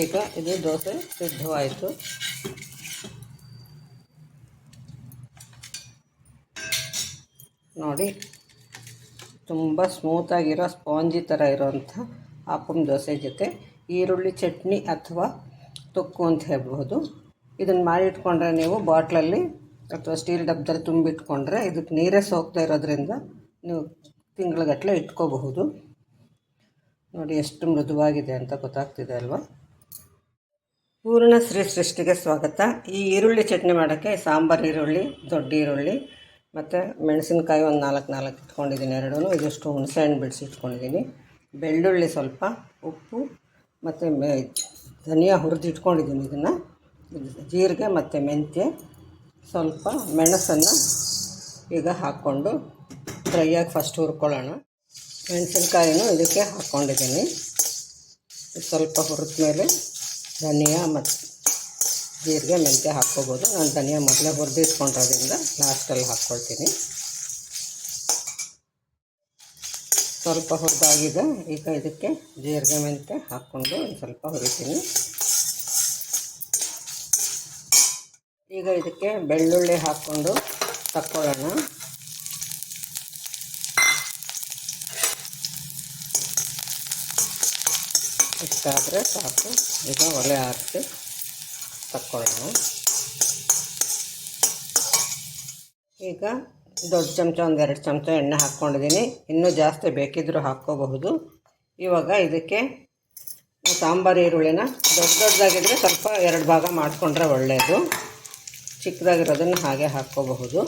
ಈಗ ಇದು ದೋಸೆ ಸಿದ್ಧವಾಯಿತು. ನೋಡಿ, ತುಂಬ ಸ್ಮೂತಾಗಿರೋ ಸ್ಪಾಂಜಿ ಥರ ಇರೋವಂಥ ಹಾಪಮ್ ದೋಸೆ ಜೊತೆ ಈರುಳ್ಳಿ ಚಟ್ನಿ ಅಥವಾ ತೊಕ್ಕು ಅಂತ ಹೇಳ್ಬೋದು ಇದನ್ನು ಮಾಡಿಟ್ಕೊಂಡ್ರೆ ನೀವು ಬಾಟ್ಲಲ್ಲಿ ಅಥವಾ ಸ್ಟೀಲ್ ಡಬ್ಬದಲ್ಲಿ ತುಂಬಿಟ್ಕೊಂಡ್ರೆ ಇದಕ್ಕೆ ನೀರೇ ಸೋಗ್ತಾ ಇರೋದ್ರಿಂದ ನೀವು ತಿಂಗಳಗಟ್ಟಲೆ ಇಟ್ಕೋಬಹುದು. ನೋಡಿ, ಎಷ್ಟು ಮೃದುವಾಗಿದೆ ಅಂತ ಗೊತ್ತಾಗ್ತಿದೆ ಅಲ್ವಾ? ಪೂರ್ಣ ಶ್ರೀ ಸೃಷ್ಟಿಗೆ ಸ್ವಾಗತ. ಈ ಈರುಳ್ಳಿ ಚಟ್ನಿ ಮಾಡೋಕ್ಕೆ ಸಾಂಬಾರು ಈರುಳ್ಳಿ, ದೊಡ್ಡ ಈರುಳ್ಳಿ, ಮತ್ತು ಮೆಣಸಿನಕಾಯಿ ಒಂದು ನಾಲ್ಕು ನಾಲ್ಕು ಇಟ್ಕೊಂಡಿದ್ದೀನಿ ಎರಡೂ ಇದಷ್ಟು ಹುಣಸೆಹಣ್ಣು ಬಿಡಿಸಿ ಇಟ್ಕೊಂಡಿದ್ದೀನಿ. ಬೆಳ್ಳುಳ್ಳಿ ಸ್ವಲ್ಪ, ಉಪ್ಪು, ಮತ್ತು ಮೆ, ಧನಿಯಾ ಹುರಿದು ಇಟ್ಕೊಂಡಿದ್ದೀನಿ ಇದನ್ನು. ಜೀರಿಗೆ ಮತ್ತು ಮೆಂತ್ಯ, ಸ್ವಲ್ಪ ಮೆಣಸನ್ನು ಈಗ ಹಾಕ್ಕೊಂಡು ಡ್ರೈಯಾಗಿ ಫಸ್ಟ್ ಹುರ್ಕೊಳ್ಳೋಣ. ಮೆಣಸಿನ್ಕಾಯಿನೂ ಇದಕ್ಕೆ ಹಾಕ್ಕೊಂಡಿದ್ದೀನಿ ಸ್ವಲ್ಪ ಹುರಿದ ಮೇಲೆ ಧನಿಯಾ ಮತ್ತು ಜೀರಿಗೆ ಮೆಂತ್ಯ ಹಾಕ್ಕೋಬೋದು. ನಾನು ಧನಿಯಾ ಮೊದಲೇ ಹುರಿದು ಇಟ್ಕೊಂಡಿರೋದ್ರಿಂದ ಲಾಸ್ಟಲ್ಲಿ ಹಾಕ್ಕೊಳ್ತೀನಿ. ಸ್ವಲ್ಪ ಹುರಿದಾಗಿದೆ. ಈಗ ಇದಕ್ಕೆ ಜೀರಿಗೆ ಮೆಂತ್ಯ ಹಾಕ್ಕೊಂಡು ಒಂದು ಸ್ವಲ್ಪ ಹುರಿತೀನಿ. ಈಗ ಇದಕ್ಕೆ ಬೆಳ್ಳುಳ್ಳಿ ಹಾಕ್ಕೊಂಡು ತಕ್ಕೊಳ್ಳೋಣ. ಇಷ್ಟಾದರೆ ಸಾಕು. ಈಗ ಒಲೆ ಹಾಕಿ ತಕ್ಕೊಳ್ಳೋಣ ಈಗ ದೊಡ್ಡ ಚಮಚ ಒಂದೆರಡು ಚಮಚ ಎಣ್ಣೆ ಹಾಕ್ಕೊಂಡಿದ್ದೀನಿ. ಇನ್ನೂ ಜಾಸ್ತಿ ಬೇಕಿದ್ದರೂ ಹಾಕ್ಕೋಬಹುದು. ಇವಾಗ ಇದಕ್ಕೆ ಸಾಂಬಾರು, ಈರುಳ್ಳಿನ ದೊಡ್ಡ ದೊಡ್ಡದಾಗಿದ್ದರೆ ಸ್ವಲ್ಪ ಎರಡು ಭಾಗ ಮಾಡಿಕೊಂಡ್ರೆ ಒಳ್ಳೆಯದು ಚಿಕ್ಕದಾಗಿರೋದನ್ನು ಹಾಗೆ ಹಾಕ್ಕೋಬಹುದು.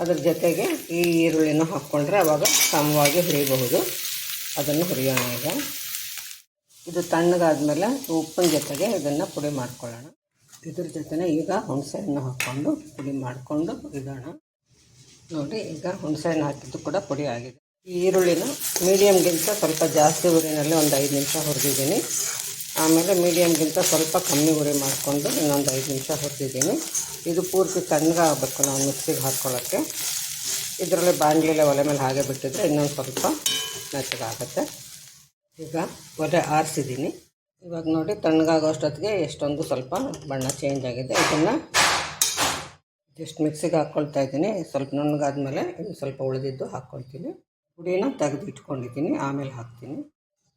ಅದ್ರ ಜೊತೆಗೆ ಈ ಈರುಳ್ಳಿನೂ ಹಾಕ್ಕೊಂಡ್ರೆ ಆವಾಗ ಸಮವಾಗಿ ಹುರಿಯಬಹುದು ಅದನ್ನು ಹುರಿಯೋಣ ಈಗ. ಇದು ತಣ್ಣಗಾದ್ಮೇಲೆ ಉಪ್ಪಿನ ಜೊತೆಗೆ ಇದನ್ನು ಪುಡಿ ಮಾಡ್ಕೊಳ್ಳೋಣ. ಇದ್ರ ಜೊತೆನೆ ಈಗ ಹುಣಸೆಹಣ್ಣು ಹಾಕ್ಕೊಂಡು ಪುಡಿ ಮಾಡಿಕೊಂಡು ಇಡೋಣ. ನೋಡಿ, ಈಗ ಹುಣಸೆಹಣ್ಣು ಹಾಕಿದ್ದು ಕೂಡ ಪುಡಿ ಆಗಿದೆ. ಈ ಈರುಳ್ಳಿನ ಮೀಡಿಯಮ್ಗಿಂತ ಸ್ವಲ್ಪ ಜಾಸ್ತಿ ಉರಿನಲ್ಲಿ ಒಂದು ಐದು ನಿಮಿಷ ಹುರಿದಿದ್ದೀನಿ. ಆಮೇಲೆ ಮೀಡಿಯಮ್ಗಿಂತ ಸ್ವಲ್ಪ ಕಮ್ಮಿ ಉರಿ ಮಾಡಿಕೊಂಡು ಇನ್ನೊಂದು ಐದು ನಿಮಿಷ ಹುರಿದಿದ್ದೀನಿ. ಇದು ಪೂರ್ತಿ ತಣ್ಣಗಾಗಬೇಕು ನಾವು ಮಿಕ್ಸಿಗೆ ಹಾಕ್ಕೊಳ್ಳೋಕ್ಕೆ ಇದರಲ್ಲಿ ಬಾಣಲಿಲೆ ಒಲೆ ಮೇಲೆ ಹಾಗೆ ಬಿಟ್ಟಿದ್ರೆ ಇನ್ನೊಂದು ಸ್ವಲ್ಪ ಮೆತ್ತಗಾಗುತ್ತೆ. ಈಗ ಒಲೆ ಆರಿಸಿದ್ದೀನಿ. ಇವಾಗ ನೋಡಿ ತಣ್ಣಗಾಗೋಷ್ಟೊತ್ತಿಗೆ ಎಷ್ಟೊಂದು ಸ್ವಲ್ಪ ಬಣ್ಣ ಚೇಂಜ್ ಆಗಿದೆ. ಇದನ್ನು ಜಸ್ಟ್ ಮಿಕ್ಸಿಗೆ ಹಾಕ್ಕೊಳ್ತಾ ಇದ್ದೀನಿ. ಸ್ವಲ್ಪ ನುಣ್ಣಗಾದ್ಮೇಲೆ ಇನ್ನು ಸ್ವಲ್ಪ ಉಳಿದಿದ್ದು ಹಾಕ್ಕೊಳ್ತೀನಿ ಪುಡಿನ ತೆಗೆದು ಇಟ್ಕೊಂಡಿದ್ದೀನಿ. ಆಮೇಲೆ ಹಾಕ್ತೀನಿ.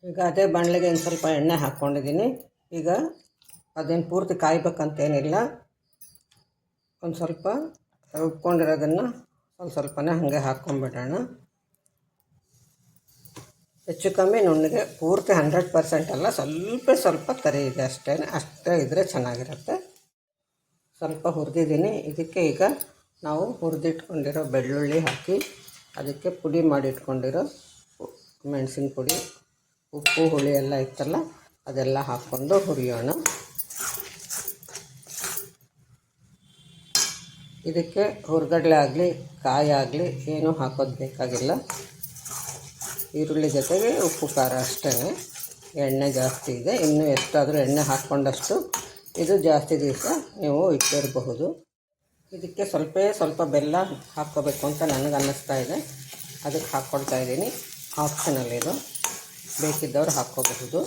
ಈಗ ಅದೇ ಬಾಣಲೆಗೆ ಒಂದು ಸ್ವಲ್ಪ ಎಣ್ಣೆ ಹಾಕ್ಕೊಂಡಿದ್ದೀನಿ ಈಗ ಅದೇನು ಪೂರ್ತಿ ಕಾಯ್ಬೇಕಂತೇನಿಲ್ಲ. ಒಂದು ಸ್ವಲ್ಪ ಉಪ್ಕೊಂಡಿರೋದನ್ನು ಒಂದು ಸ್ವಲ್ಪನೇ ಹಾಗೆ ಹಾಕ್ಕೊಂಬಿಡೋಣ ಹೆಚ್ಚು ಕಮ್ಮಿ ನುಣ್ಣಗೆ ಪೂರ್ತಿ ಹಂಡ್ರೆಡ್ ಪರ್ಸೆಂಟ್ ಅಲ್ಲ, ಸ್ವಲ್ಪ ಸ್ವಲ್ಪ ಕರಿ ಇದೆ ಅಷ್ಟೇ ಅಷ್ಟೇ ಇದ್ದರೆ ಚೆನ್ನಾಗಿರುತ್ತೆ. ಸ್ವಲ್ಪ ಹುರಿದಿದ್ದೀನಿ. ಇದಕ್ಕೆ ಈಗ ನಾವು ಹುರಿದಿಟ್ಕೊಂಡಿರೋ ಬೆಳ್ಳುಳ್ಳಿ ಹಾಕಿ, ಅದಕ್ಕೆ ಪುಡಿ ಮಾಡಿಟ್ಕೊಂಡಿರೋ ಮೆಣಸಿನ ಪುಡಿ, ಉಪ್ಪು, ಹುಳಿ ಎಲ್ಲ ಇತ್ತಲ್ಲ, ಅದೆಲ್ಲ ಹಾಕ್ಕೊಂಡು ಹುರಿಯೋಣ. ಇದಕ್ಕೆ ಹುರ್ಗಡಲೆ ಆಗಲಿ, ಕಾಯಿ ಆಗಲಿ ಏನೂ ಹಾಕೋದು ಬೇಕಾಗಿಲ್ಲ. ಈರುಳ್ಳಿ ಜೊತೆಗೆ ಉಪ್ಪು ಖಾರ ಅಷ್ಟೇ. ಎಣ್ಣೆ ಜಾಸ್ತಿ ಇದೆ. ಇನ್ನೂ ಎಷ್ಟಾದರೂ ಎಣ್ಣೆ ಹಾಕ್ಕೊಂಡಷ್ಟು ಇದು ಜಾಸ್ತಿ ದಿವಸ ನೀವು ಇಟ್ಟಿರಬಹುದು. ಇದಕ್ಕೆ ಸ್ವಲ್ಪ ಸ್ವಲ್ಪ ಬೆಲ್ಲ ಹಾಕ್ಕೋಬೇಕು ಅಂತ ನನಗೆ ಅನ್ನಿಸ್ತಾ ಇದೆ. ಅದಕ್ಕೆ ಹಾಕ್ಕೊಳ್ತಾ ಇದ್ದೀನಿ. ಆಪ್ಷನಲ್ ಇದು. ಬೇಕಿದ್ದವ್ರು ಹಾಕ್ಕೋಬಹುದು.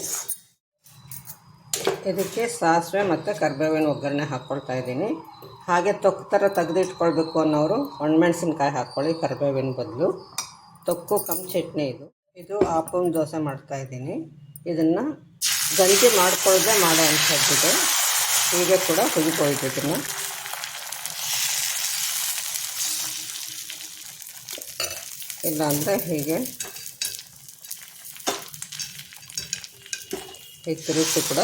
ಇದಕ್ಕೆ ಸಾಸಿವೆ ಮತ್ತು ಕರಿಬೇವಿನ ಒಗ್ಗರಣೆ ಹಾಕ್ಕೊಳ್ತಾ ಇದ್ದೀನಿ. ಹಾಗೆ ತೊಕ್ಕು ಥರ ತೆಗೆದಿಟ್ಕೊಳ್ಬೇಕು ಅನ್ನೋರು ಒಣಮೆಣಸಿನ್ಕಾಯಿ ಹಾಕ್ಕೊಳ್ಳಿ, ಕರಿಬೇವಿನ ಬದಲು. ತೊಕ್ಕು ಕಮ್ಮಿ ಚಟ್ನಿ ಇದು. ಇದು ಆಪಮ್ ದೋಸೆ ಮಾಡ್ತಾ ಇದ್ದೀನಿ. ಇದನ್ನು ಗಂಜಿ ಮಾಡ್ಕೊಳ್ಳದೆ ಮಾಡೋ ಅಂಥದ್ದಿದೆ. ಹೀಗೆ ಕೂಡ ಹುಯ್ಕೊಳ್ತು ಇದನ್ನು ಇಲ್ಲಾಂದರೆ ಹೀಗೆ ಈ ತಿರುಚಿ ಕೂಡ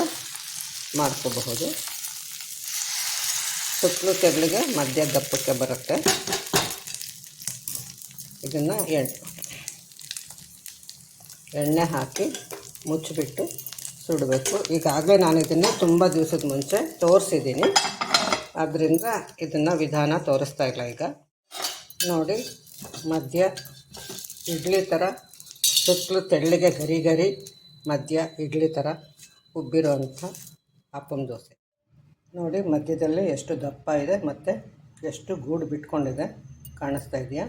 ಮಾಡ್ಕೋಬಹುದು. ಸುತ್ತಲೂ ತೆಗ್ಲಿಗೆ ಮಧ್ಯ ದಪ್ಪಕ್ಕೆ ಬರುತ್ತೆ. ಇದನ್ನು ಎಣ್ಣೆ ಎಣ್ಣೆ ಹಾಕಿ ಮುಚ್ಚಿಬಿಟ್ಟು ಸುಡಬೇಕು. ಈಗಾಗಲೇ ನಾನು ಇದನ್ನು ತುಂಬ ದಿವಸದ ಮುಂಚೆ ತೋರಿಸಿದ್ದೀನಿ. ಆದ್ದರಿಂದ ಇದನ್ನು ವಿಧಾನ ತೋರಿಸ್ತಾ ಇಲ್ಲ ಈಗ. ನೋಡಿ, ಮಧ್ಯ ಇಡ್ಲಿ ಥರ ಸುತ್ತಲೂ ತೆಳ್ಳಗೆ ಗರಿ ಗರಿ ಮಧ್ಯ ಇಡ್ಲಿ ಥರ ಉಬ್ಬಿರೋವಂಥ ಅಪ್ಪಂ ದೋಸೆ. ನೋಡಿ, ಮಧ್ಯದಲ್ಲಿ ಎಷ್ಟು ದಪ್ಪ ಇದೆ, ಮತ್ತು ಎಷ್ಟು ಗೂಡು ಬಿಟ್ಕೊಂಡಿದೆ ಕಾಣಿಸ್ತಾ ಇದೆಯಾ?